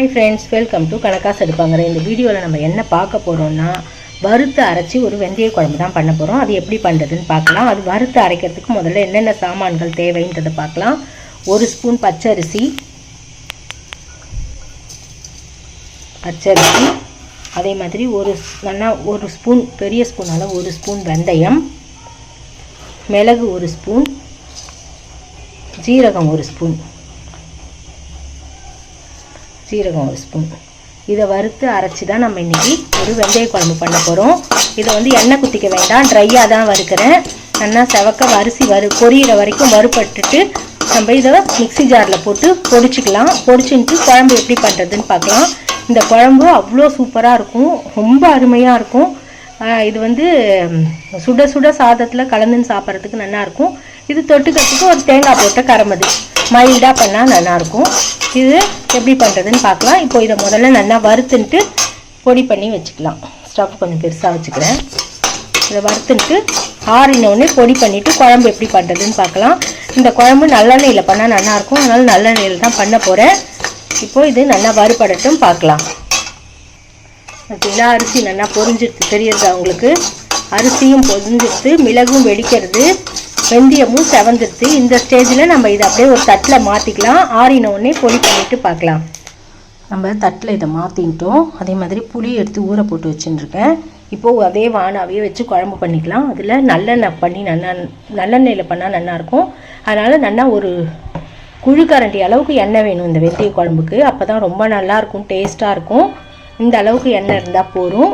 Hi friends welcome to கணக்காசு எடுப்பாங்கிற இந்த வீடியோவில் நம்ம என்ன பார்க்க போகிறோம்னா வறுத்து அரைச்சி ஒரு வெந்தய குழம்பு தான் பண்ண போகிறோம் அது எப்படி பண்ணுறதுன்னு பார்க்கலாம். அது வறுத்து அரைக்கிறதுக்கு முதல்ல என்னென்ன சாமான்கள் தேவைன்றதை பார்க்கலாம். ஒரு ஸ்பூன் பச்சரிசி. பச்சரிசி. அதே மாதிரி ஒரு நல்லா ஒரு ஸ்பூன் பெரிய ஸ்பூனால் ஒரு ஸ்பூன் வெந்தயம். மிளகு ஒரு ஸ்பூன். ஜீரகம் ஒரு ஸ்பூன். சீரகம் ஒரு ஸ்பூன் இதை வறுத்து அரைச்சி தான் நம்ம இன்றைக்கி ஒரு வெந்தய குழம்பு பண்ண போகிறோம் இதை வந்து எண்ணெய் குத்திக்க வேண்டாம். ட்ரையாக தான் வறுக்கிறேன். நல்லா செவக்க அரிசி வறு பொரியிற வரைக்கும் வறுபட்டுட்டு நம்ம இதை மிக்ஸி ஜாரில் போட்டு பொடிச்சிக்கலாம். பொடிச்சுட்டு குழம்பு எப்படி பண்ணுறதுன்னு பார்க்கலாம். இந்த குழம்பு அவ்வளோ சூப்பராக இருக்கும். ரொம்ப அருமையாக இருக்கும். இது வந்து சுட சுட சாதத்தில் கலந்துன்னு சாப்பிட்றதுக்கு நல்லாயிருக்கும் இது தொட்டுக்கிறதுக்கு ஒரு தேங்காய் போட்ட கரமது மைல்டாக பண்ணால் நல்லாயிருக்கும் இது எப்படி பண்ணுறதுன்னு பார்க்கலாம். இப்போ இதை முதல்ல நல்லா வறுத்துன்ட்டு பொடி பண்ணி வச்சுக்கலாம். ஸ்டவ் கொஞ்சம் பெருசாக வச்சுக்கிறேன். இதை வறுத்துன்ட்டு ஆறினோடனே பொடி பண்ணிவிட்டு குழம்பு எப்படி பண்ணுறதுன்னு பார்க்கலாம். இந்த குழம்பு நல்லெண்ணெயில் பண்ணால் நல்லாயிருக்கும் அதனால் நல்லெண்ணெயில் தான் பண்ண போகிறேன் இப்போ இது நல்லா வறுபடட்டும் பார்க்கலாம். பார்த்தீங்களா? அரிசி நல்லா பொரிஞ்சிருது தெரியுது அவங்களுக்கு அரிசியும் பொரிஞ்சிருது மிளகும் வெடிக்கிறது. வெந்தயமும் செவந்துருது இந்த ஸ்டேஜில் நம்ம இதை அப்படியே ஒரு தட்டில் மாற்றிக்கலாம் ஆறின உடனே பொடி பண்ணிட்டு பார்க்கலாம். நம்ம தட்டில் இதை மாற்றின்ட்டோம் அதே மாதிரி புளி எடுத்து ஊற போட்டு வச்சுட்டுருக்கேன் இப்போது அதே வானாவே வச்சு குழம்பு பண்ணிக்கலாம். அதில் நல்லெண்ணெய் பண்ணி நல்லா நல்லெண்ணெயில் பண்ணால் நல்லாயிருக்கும் அதனால் நல்லா ஒரு குழிக்கரண்டி அளவுக்கு எண்ணெய் வேணும் இந்த வெந்தய குழம்புக்கு. அப்போ தான் ரொம்ப நல்லாயிருக்கும் டேஸ்ட்டாக இருக்கும். இந்த அளவுக்கு எண்ணெய் இருந்தால் போதும்.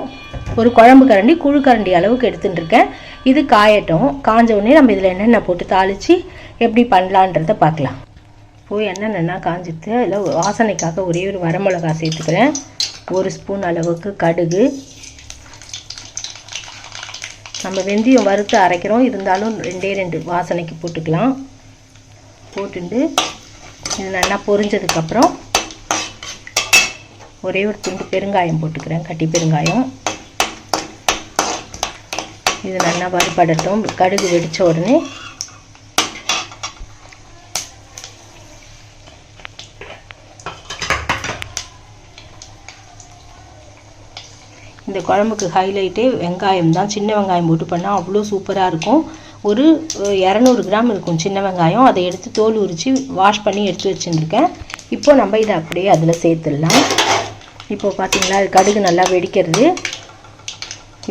ஒரு குழம்பு கரண்டி குழு கரண்டி அளவுக்கு எடுத்துட்டுருக்கேன். இது காயட்டும். காஞ்ச உடனே நம்ம இதில் என்னென்ன போட்டு தாளித்து எப்படி பண்ணலான்றத பார்க்கலாம். இப்போ என்னென்னா காஞ்சிட்டு அதில் வாசனைக்காக ஒரே ஒரு வரமிளகா சேர்த்துக்கிறேன். ஒரு ஸ்பூன் அளவுக்கு கடுகு. நம்ம வெந்தயம் வறுத்து அரைக்கிறோம். இருந்தாலும் ரெண்டே ரெண்டு வாசனைக்கு போட்டுக்கலாம். போட்டுட்டு இது நல்லா பொரிஞ்சதுக்கப்புறம் ஒரே ஒரு துண்டு பெருங்காயம் போட்டுக்கிறேன். கட்டி பெருங்காயம். இது நல்லா வறுபடட்டும். கடுகு வெடித்த உடனே இந்த குழம்புக்கு ஹைலைட்டே வெங்காயம் தான். சின்ன வெங்காயம் போட்டு பண்ணால் அவ்வளோ சூப்பராக இருக்கும். ஒரு இரநூறு கிராம் இருக்கும் சின்ன வெங்காயம். அதை எடுத்து தோல் உரித்து வாஷ் பண்ணி எடுத்து வச்சுருக்கேன் இப்போது நம்ம இதை அப்படியே அதில் சேர்த்துடலாம். இப்போ பார்த்தீங்களா கடுகு நல்லா வெடிக்கிறது.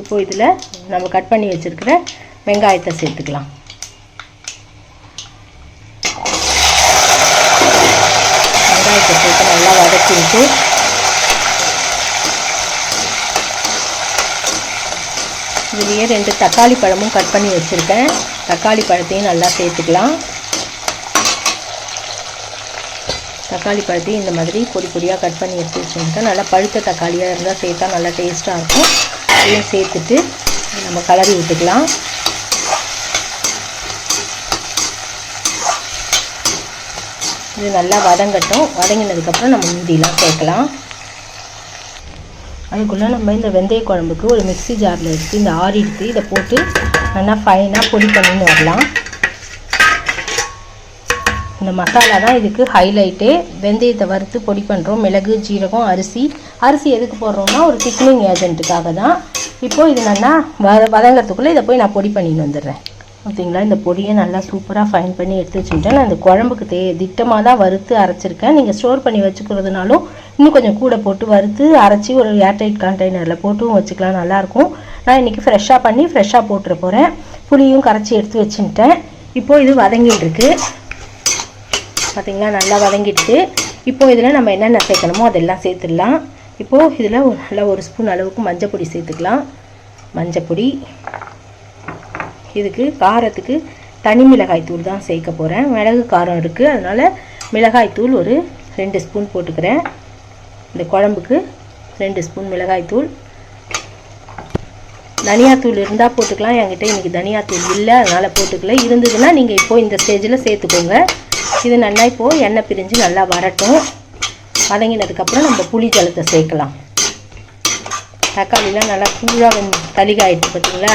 இப்போ இதில் நம்ம கட் பண்ணி வச்சுருக்கிற வெங்காயத்தை சேர்த்துக்கலாம். வெங்காயத்தை சேர்த்து நல்லா வதக்கிட்டு இதுலேயே ரெண்டு தக்காளி பழமும் கட் பண்ணி வச்சுருக்கேன். தக்காளி பழத்தையும் நல்லா சேர்த்துக்கலாம். தக்காளி பழத்தையும் இந்த மாதிரி பொடி பொடியாக கட் பண்ணி எடுத்து வச்சுருக்கேன். நல்லா பழுத்த தக்காளியாக இருந்தால் சேர்த்தா நல்லா டேஸ்ட்டாக இருக்கும். இதையும் சேர்த்துட்டு நம்ம கலரி விட்டுக்கலாம். இது நல்லா வதங்கட்டும். வதங்கினதுக்கப்புறம் நம்ம முந்திலாம் சேர்க்கலாம். அதுக்குள்ளே நம்ம இந்த வெந்தய குழம்புக்கு ஒரு மிக்ஸி ஜாரில் எடுத்து இந்த ஆறி எடுத்து இதை போட்டு நல்லா ஃபைனாக பொடி பண்ணின்னு வரலாம். இந்த மசாலா தான் இதுக்கு ஹைலைட்டு வெந்தயத்தை வறுத்து பொடி பண்ணுறோம் மிளகு ஜீரகம் அரிசி. அரிசி எதுக்கு போடுறோம்னா ஒரு திக்னிங் ஏஜென்ட்டுக்காக தான். இப்போது இது நல்லா வத வதங்கிறதுக்குள்ளே இதை போய் நான் பொடி பண்ணின்னு வந்துடுறேன். ஓகேங்களா இந்த பொடியை நல்லா சூப்பராக ஃபைன் பண்ணி எடுத்து வச்சுக்கிட்டேன் நான் இந்த குழம்புக்கு தே திட்டமாக தான் வறுத்து அரைச்சிருக்கேன். நீங்கள் ஸ்டோர் பண்ணி வச்சுக்கிறதுனாலும் இன்னும் கொஞ்சம் கூட போட்டு வறுத்து அரைச்சி ஒரு ஏர்டைட் கண்டெய்னரில் போட்டும் வச்சுக்கலாம். நல்லாயிருக்கும். நான் இன்றைக்கி ஃப்ரெஷ்ஷாக பண்ணி ஃப்ரெஷ்ஷாக போட்டுற போகிறேன் புளியும் கரைச்சி எடுத்து வச்சுட்டேன் இப்போது இது வதங்கிட்டுருக்கு பார்த்திங்களா நல்லா வதங்கிடுச்சு இப்போது இதில் நம்ம என்னென்ன சேர்க்கணுமோ அதெல்லாம் சேர்த்துடலாம். இப்போது இதில் ஒரு நல்லா ஒரு ஸ்பூன் அளவுக்கு மஞ்சள் பொடி சேர்த்துக்கலாம். மஞ்சள் பொடி. இதுக்கு காரத்துக்கு தனி மிளகாய் தூள் தான் சேர்க்க போகிறேன் மிளகு காரம் இருக்குது அதனால் மிளகாய் தூள் ஒரு ரெண்டு ஸ்பூன் போட்டுக்கிறேன். இந்த குழம்புக்கு ரெண்டு ஸ்பூன் மிளகாய் தூள். தனியாத்தூள் இருந்தால் போட்டுக்கலாம். என்கிட்ட இன்றைக்கி தனியாத்தூள் இல்லை. அதனால் போட்டுக்கல. இருந்ததுன்னா நீங்கள் இப்போது இந்த ஸ்டேஜில் சேர்த்துக்கோங்க. இது நல்லா இப்போது எண்ணெய் பிரிஞ்சு நல்லா வரட்டும். வதங்கினதுக்கப்புறம் நம்ம புளி ஜலத்தை சேர்க்கலாம். தக்காளிலாம் நல்லா கூழாக வந்து தளிகாயிடுச்சு பார்த்தீங்களா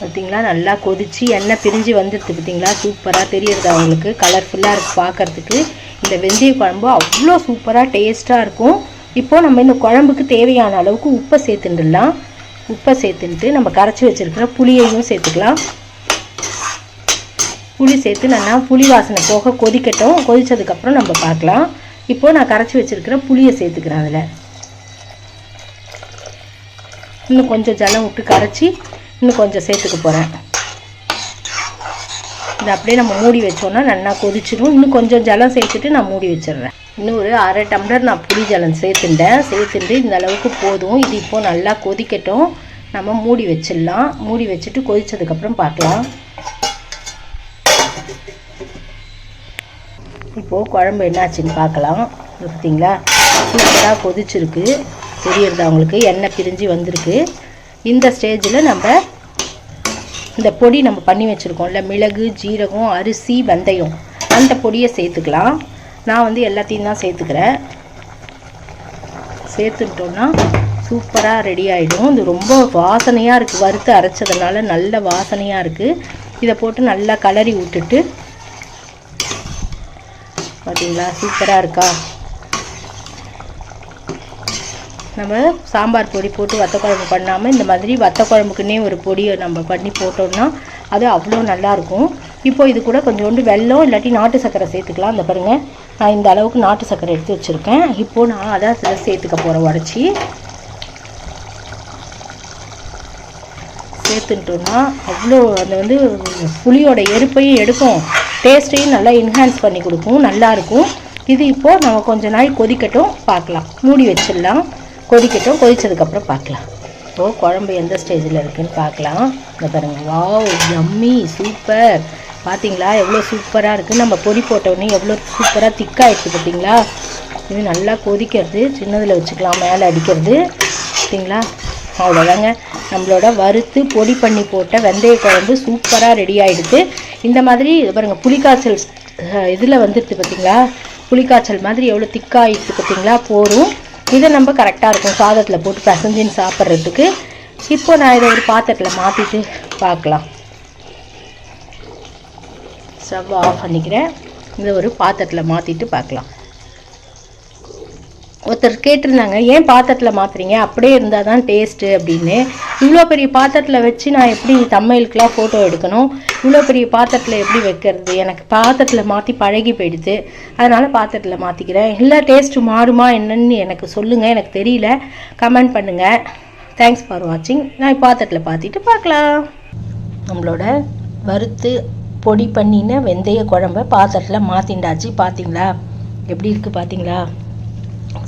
பார்த்தீங்களா நல்லா கொதிச்சு எண்ணெய் பிரிஞ்சு வந்துடுது பார்த்தீங்களா சூப்பராக தெரியறது அவங்களுக்கு கலர்ஃபுல்லாக இருக்குது பார்க்கறதுக்கு இந்த வெந்தய குழம்பு அவ்வளோ சூப்பராக டேஸ்ட்டாக இருக்கும். இப்போது நம்ம இந்த குழம்புக்கு தேவையான அளவுக்கு உப்பை சேர்த்துட்டுலாம் உப்பை சேர்த்துன்ட்டு நம்ம கரைச்சி வச்சுருக்கிற புளியையும் சேர்த்துக்கலாம். புளி சேர்த்து நல்லா புளி வாசனை போக கொதிக்கட்டும். கொதித்ததுக்கப்புறம் நம்ம பார்க்கலாம். இப்போது நான் கரைச்சி வச்சுருக்கிற புளியை சேர்த்துக்கிறேன் அதில். இன்னும் கொஞ்சம் ஜலம் விட்டு கரைச்சி இன்னும் கொஞ்சம் சேர்த்துக்க போகிறேன் இதை அப்படியே நம்ம மூடி வச்சோன்னா நல்லா கொதிச்சிடும். இன்னும் கொஞ்சம் ஜலம் சேர்த்துட்டு நான் மூடி வச்சிடுறேன். இன்னும் ஒரு அரை டம்ளர் நான் புளி ஜலம் சேர்த்துட்டேன். சேர்த்துட்டு இந்த அளவுக்கு போதும். இது இப்போது நல்லா கொதிக்கட்டும். நம்ம மூடி வச்சிடலாம். மூடி வச்சுட்டு கொதித்ததுக்கப்புறம் பார்க்கலாம். இப்போது குழம்பு என்னாச்சுன்னு பார்க்கலாம். பார்த்தீங்களா சூப்பராக கொதிச்சிருக்கு. தெரியறது அவங்களுக்கு எண்ணெய் பிரிஞ்சு வந்திருக்கு. இந்த ஸ்டேஜில் நம்ம இந்த பொடி நம்ம பண்ணி வச்சுருக்கோம்ல. மிளகு ஜீரகம் அரிசி வெந்தயம். அந்த பொடியை சேர்த்துக்கலாம். நான் வந்து எல்லாத்தையும் தான் சேர்த்துக்கிறேன். சேர்த்துக்கிட்டோன்னா சூப்பராக ரெடி ஆகிடும் இது ரொம்ப வாசனையாக இருக்குது வறுத்து அரைச்சதுனால நல்ல வாசனையாக இருக்குது இதை போட்டு நல்லா கலரி விட்டுட்டு பார்த்தீங்களா சூப்பராக இருக்கா? நம்ம சாம்பார் பொடி போட்டு வத்த குழம்பு பண்ணாமல் இந்த மாதிரி வத்த குழம்புக்குன்னே ஒரு பொடியை நம்ம பண்ணி போட்டோம்னா அது அவ்வளோ நல்லாயிருக்கும் இப்போ இது கூட கொஞ்சோண்டு வெல்லம் இல்லாட்டி நாட்டு சக்கரை சேர்த்துக்கலாம். இந்த பாருங்கள் நான் இந்த அளவுக்கு நாட்டு சர்க்கரை எடுத்து வச்சுருக்கேன். இப்போது நான் அதை அதில் சேர்த்துக்க போகிறேன் உடச்சி. சேர்த்துட்டோன்னா அவ்வளோ அந்த வந்து புளியோட எருப்பையும் எடுக்கும். டேஸ்ட்டையும் நல்லா என்ஹான்ஸ் பண்ணி கொடுக்கும். நல்லாயிருக்கும் இது இப்போது நம்ம கொஞ்ச நாள் கொதிக்கட்டும் பார்க்கலாம். மூடி வச்சிடலாம். கொதிக்கட்டும். கொதித்ததுக்கப்புறம் பார்க்கலாம். இப்போது குழம்பு எந்த ஸ்டேஜில் இருக்குதுன்னு பார்க்கலாம். இந்த பாருங்கள் வாவ் ஜம்மி சூப்பர் பார்த்தீங்களா எவ்வளோ சூப்பராக இருக்குது நம்ம பொடி போட்டோடனே எவ்வளோ சூப்பராக திக்காகிடுச்சு பார்த்தீங்களா இது நல்லா கொதிக்கிறது. சின்னதில் வச்சுக்கலாம் மேலே அடிக்கிறது. பார்த்தீங்களா அவ்வளோதாங்க நம்மளோட வறுத்து பொடி பண்ணி போட்ட வெந்தய குழம்பு சூப்பராக ரெடி ஆகிடுது இந்த மாதிரி பாருங்கள் புளிக்காய்ச்சல் இதில் வந்துடுது பார்த்தீங்களா புளிக்காய்ச்சல் மாதிரி எவ்வளோ திக்காகிடுது பார்த்தீங்களா போரும் இதை நம்ம கரெக்டாக இருக்கும். சாதத்தில் போட்டு பசஞ்சின்னு சாப்பிட்றதுக்கு. இப்போ நான் இதை ஒரு பாத்திரத்தில் மாற்றிட்டு பார்க்கலாம். ஸ்டவ் ஆஃப் பண்ணிக்கிறேன். இதை ஒரு பாத்திரத்தில் மாற்றிட்டு பார்க்கலாம். ஒருத்தர் கேட்டிருந்தாங்க ஏன் பாத்திரத்தில் மாற்றுறீங்க அப்படியே இருந்தால் தான் டேஸ்ட்டு அப்படின்னு. இவ்வளோ பெரிய பாத்திரத்தில் வச்சு நான் எப்படி தம்மையிலுக்கெலாம் ஃபோட்டோ எடுக்கணும்? இவ்வளோ பெரிய பாத்திரத்தில் எப்படி வைக்கிறது? எனக்கு பாத்திரத்தில் மாற்றி பழகி போயிடுது. அதனால் பாத்திரத்தில் மாற்றிக்கிறேன் இல்லை டேஸ்ட்டு மாறுமா என்னன்னு எனக்கு சொல்லுங்கள் எனக்கு தெரியல. கமெண்ட் பண்ணுங்கள் தேங்க்ஸ் ஃபார் வாட்சிங் நான் பாத்திரத்தில் பார்த்துட்டு பார்க்கலாம். நம்மளோட வறுத்து பொடி பண்ணின வெந்தய குழம்ப பாத்திரத்தில் மாற்றிண்டாச்சு பார்த்தீங்களா எப்படி இருக்குது பார்த்தீங்களா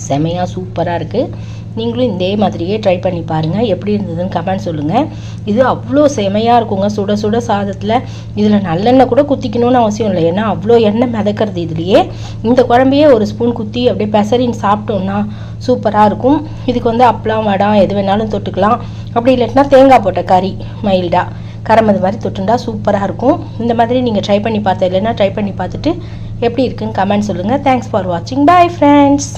செமையாக சூப்பராக இருக்குது நீங்களும் இதே மாதிரியே ட்ரை பண்ணி பாருங்கள் எப்படி இருந்ததுன்னு கமெண்ட் சொல்லுங்கள் இது அவ்வளோ செமையாக இருக்குங்க. சுட சுட சாதத்தில். இதில் நல்லெண்ணெய் கூட குத்திக்கணும்னு அவசியம் இல்லை. ஏன்னா அவ்வளோ எண்ணெய் மிதக்கிறது இதுலேயே. இந்த குழம்பையே ஒரு ஸ்பூன் குத்தி அப்படியே பெசரின்னு சாப்பிட்டோம்னா சூப்பராக இருக்கும். இதுக்கு வந்து அப்பளம் வடம் எது வேணாலும் தொட்டுக்கலாம். அப்படி இல்லாட்டினா தேங்காய் போட்ட கறி மைல்டாக கரம் அது மாதிரி தொட்டுண்டா சூப்பராக இருக்கும். இந்த மாதிரி நீங்கள் ட்ரை பண்ணி பார்த்தா இல்லைன்னா ட்ரை பண்ணி பார்த்துட்டு எப்படி இருக்குன்னு கமெண்ட் சொல்லுங்கள் தேங்க்ஸ் ஃபார் வாட்சிங் பை ஃப்ரெண்ட்ஸ்